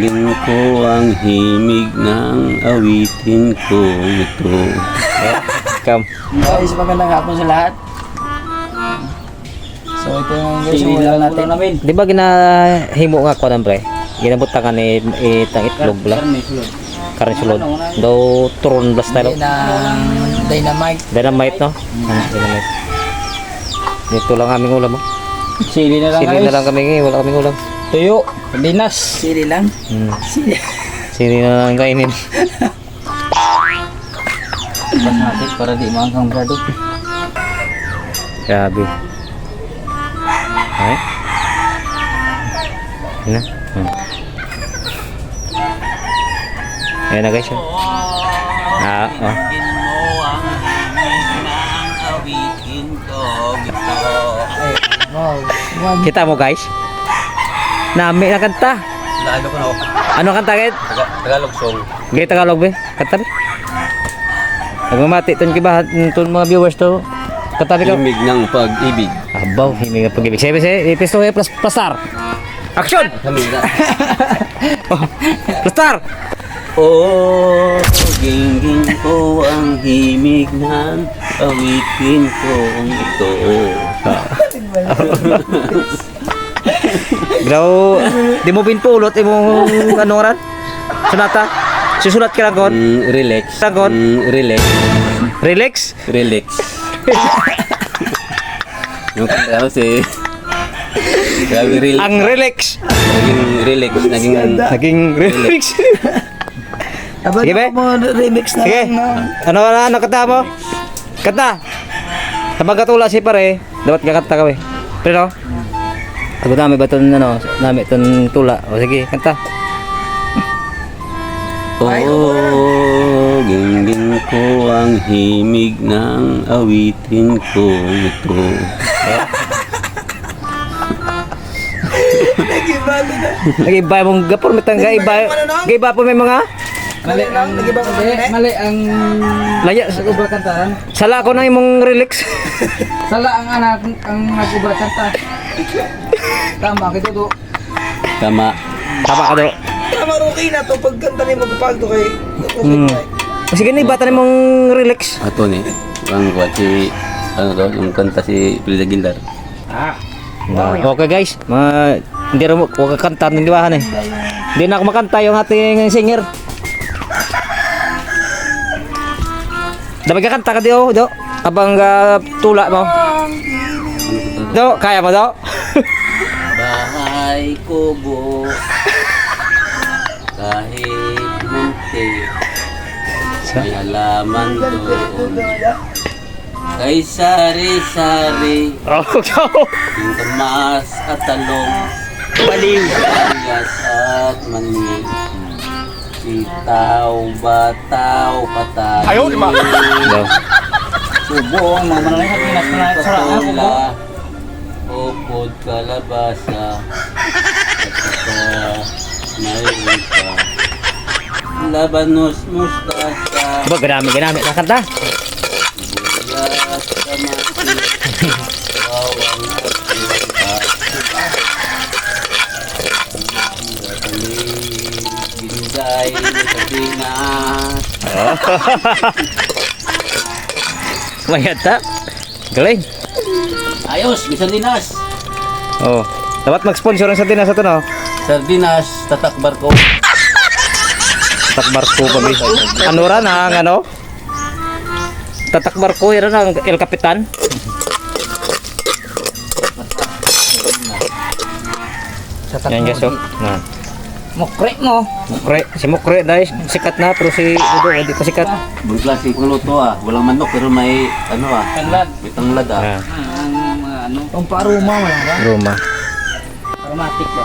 Dinggin ko ang himig ng awitin ko ito. Come. Guys, magandang hapon sa lahat. So ito yung guys, yung ulam natin. namin. Di ba ginahimo nga ko ng pre? Ginabuta ka ni itang itlog bla. Karne sulod. Do turon blas tayo. ng dynamite. Dynamite no? Ah, dynamite. Dito lang aming ulam. Oh. Sili na lang Sili na lang kami ngayon, wala kaming ulam. Tuyo, sardinas. Sili lang. Hmm. Sili na lang kainin. Pas natin para di maangkang brado. Grabe. Ay. Yan na. Hmm. Ayan na guys. oh. Ah, oh. Kita mo guys? Nami na kanta. Lalo ko na ako. Ano kanta kahit? Tagalog song. Gay Tagalog be? Kanta be? Nagmamati ton kiba ton mga viewers to. Kanta be ka. Himig ng pag-ibig. Abaw, hindi nga pag-ibig. Sabi say, ipisto eh, plus plastar. Action! Kami na. Plastar! Oh, gingging ko ang himig ng awitin ko ito. Graw, di mo pinpulot imong ano ran? Sunata? Susulat ka lang kon? Mm, relax. Sagot. Mm, relax. Relax? Relax. yung kanta si... Grabe relax. Ang relax! Naging relax. Naging... Naging relax. Aba, Sige, mo remix na Sige. lang. Ano ano ano kanta mo? Kanta. Kapag katula si pare, dapat kakanta ka we. Pero Ako dami ba ton ano, dami ton tula. O sige, kanta. Oh, gingging ko ang himig ng awitin ko ito. Nag-iba mong gapor mitang gaiba. Gaiba po may mga Mali ang nagiba ko Mali ang laya nagubra kantahan. sala ko na imong relax. Sala ang anak ang nagubra kanta. Tama kito do. Tama. Tama ka do. Tama okay na to pag kanta ni magpapag to kay. Hmm. Sige na ibata mong relax. Ato ni. Ang kuha si... Ano to? Yung kanta si Pilda Gildar. Okay guys, ma hindi rin mo huwag ka kanta ng liwahan eh. Hindi na ako makanta yung ating singer. Dapat ka kanta ka di oh, do. Abang ah, tula mo. Do, kaya mo do? Bahay kubo kahit munti. May halaman doon. Kay sari-sari. Oh, go. yung tamas at talong. Baliw. Ayas at mani Sitaw, bataw, patay Ayaw, di ba? Subo ang mga mananay sa Pinas na sala na Upod kalabasa At saka mayroon pa Labanos, mustasa Ba, ganami, ganami na kanta. Sibuyas, kamatis Bawang at Binday, sabinas Mayat ta. Galing. Ayos, sardinas Oh. Dapat mag-sponsor ang sa tinas ito no. Sardinas, tatak barko Takbar ko kami. Ano ran ang ano? Tatakbar ko yan ang El Capitan. Yan guys oh. Na. Mukre mo. Mukre, si Mukre dahil sikat na pero si Udo hindi pa sikat. Bang klase kong luto ah. Walang manok pero may ano ah. Tanglad. May tanglad ah. Ah, mga ano. Ang paruma mo lang ba? Roma. Aromatic ba?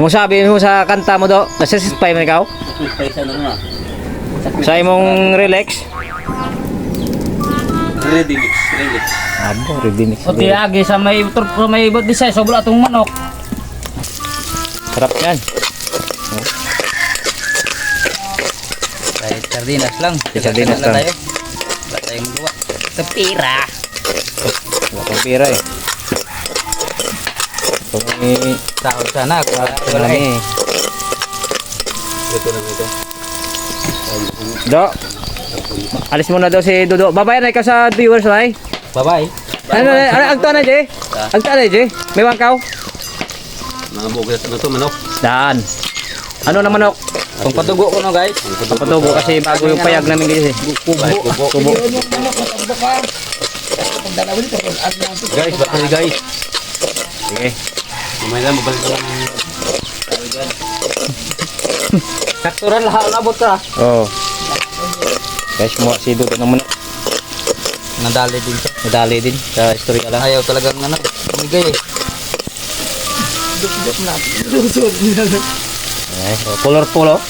Mo sabi mo sa kanta mo do, nasisipay man ikaw? Paisa na na. Sa imong relax. Ready mix, relax. Abo, ready mix. O tiagi sa may turpo may ibot di siya sobra atong manok. Sarap yan. Kahit sardinas lang. Sardinas lang. tayo. Wala tayong luwa. Sa pira. Wala pang pira eh. Kung may sahod sana, kung wala ko ano eh. na eh. Ito na ito. Do. Alis muna daw si Dodo. Babay na ikaw sa viewers, ay. Babay. Ano na, ano, ang tanay, Jay? Ang tanay, Jay? May wangkaw? Mga bugas na to, manok. Daan. Ano na manok? Pang patugo ko no guys. Pang patugo kasi bago yung payag namin guys eh. Kubo. Kubo. Kubo. Tubo. Guys, battery guys. Sige. Mamaya lang, mabalik ko lang. Sakturan lahat labot ka. Oo. Oh. Guys, mo si Dodo ng manok. Nadali din siya. Nadali din sa istorya lang. Ayaw talagang ano. Umigay eh. Ay, oh, colorful oh.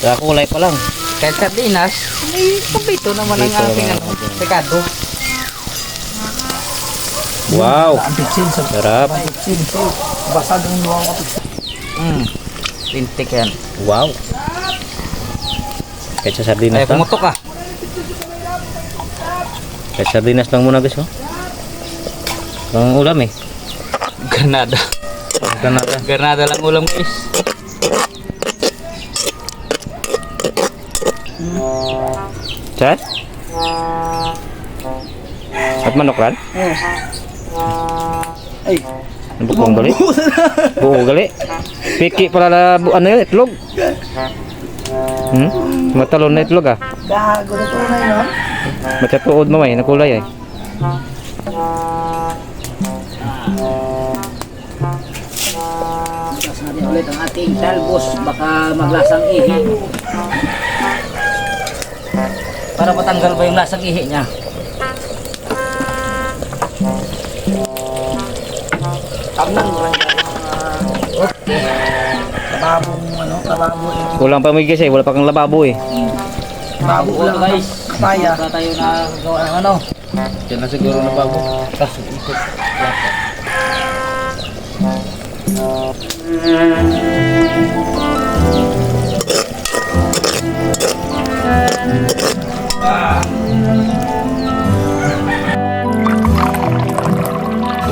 Sa kulay pa lang. Kahit sardinas, may pabito naman ang naman. ano, pekado. Wow. Sarap. Basag ang luwang kapitsin. Mm. Pintik yan. Wow. Kahit sa sardinas Ay, pumutok ka. Kahit sardinas lang muna guys oh. Ang ulam eh. Granada. Granada. Granada lang ulam guys. Chat? At manok ran? Ay. Ano bukong gali? Buo gali. Piki pala na ano yun, itlog. Hmm? Matalon na itlog ah. Gago na to na yun. Matatuod mo may, nakulay eh. Natin ulit ang ating talbos. Baka maglasang ihi. Para matanggal ba yung lasang ihi niya? Tabnan mo rin. Lababo mo ano, lababo eh. Kulang pa mo guys eh, wala pa kang lababo eh. Lababo lang guys. Kapaya. Wala tayo na gawa ng ano. Yan na siguro na babo. Kaso ikot.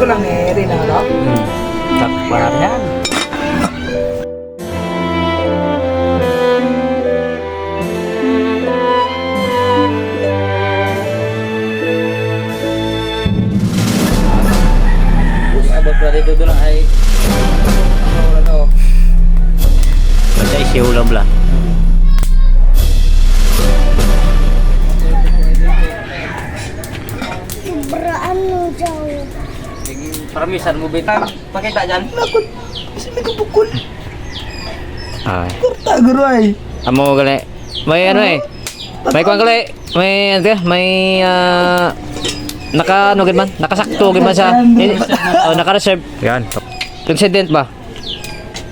Ito lang eh, rin ang ano? Takbar yan. Abot pa dito doon ay Ano? Basta isiw ulam la. Paramisan mo bita. Pakita dyan. Nakot. Kasi may kabukol. Ay. Kurta guru ay. Amo gali. May ano eh. May kuan gali. May ano? May ah, naka ano gid man? Nakasakto gid man sa oh, naka-reserve. Yan. Incident ba?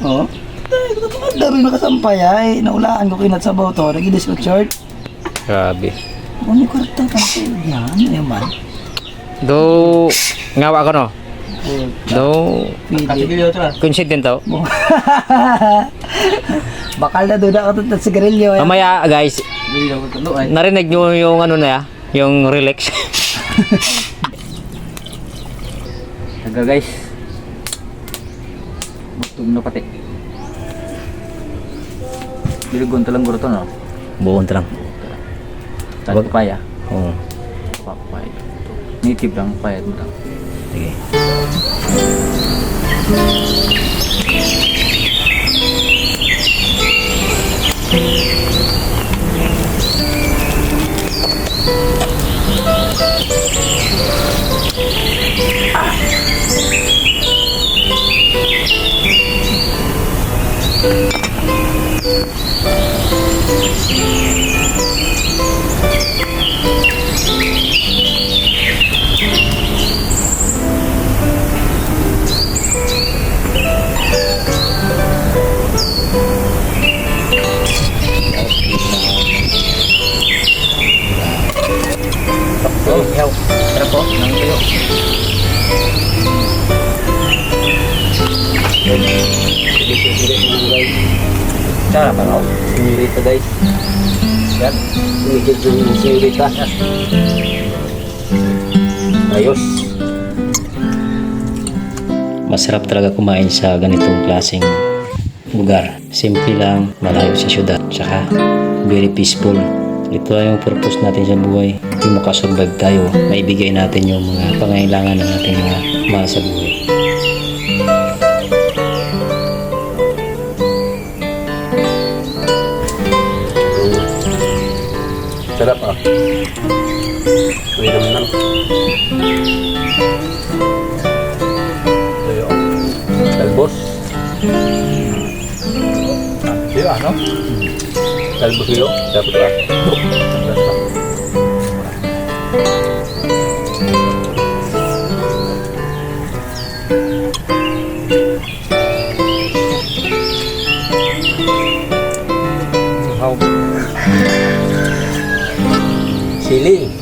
Oo. Ito daro nakasampay ay. Naulaan ko kinat sa to. Nagidis ko short. Grabe. Ano kurta ka sa yan? Ano man? Do ngawa ko no. Do Pili. coincident to. Bakal na doon ako sa sigarilyo. eh. Mamaya guys, ay. narinig nyo yung ano na ya, yung relax. Taga guys. Bugtong na pati. Biligon talang guro to no. Buon lang. Tag papaya. Oo. Papaya. Native lang papaya mo lang. Sige. Tara po, nang kayo. Sarap ano? Sinurita guys. Yan. Tumigil ng senyorita. Ayos. Masarap talaga kumain sa ganitong klaseng lugar. Simple lang, malayo sa syudad. Tsaka very peaceful. Ito ay yung purpose natin sa buhay. Yung makasurvive tayo, maibigay natin yung mga pangailangan ng ating mga mahal sa buhay. Sarap ah. Uy naman lang. Ayo. Talbos. Di ba, no? Talbos yun. Dapat ah. How? Siling.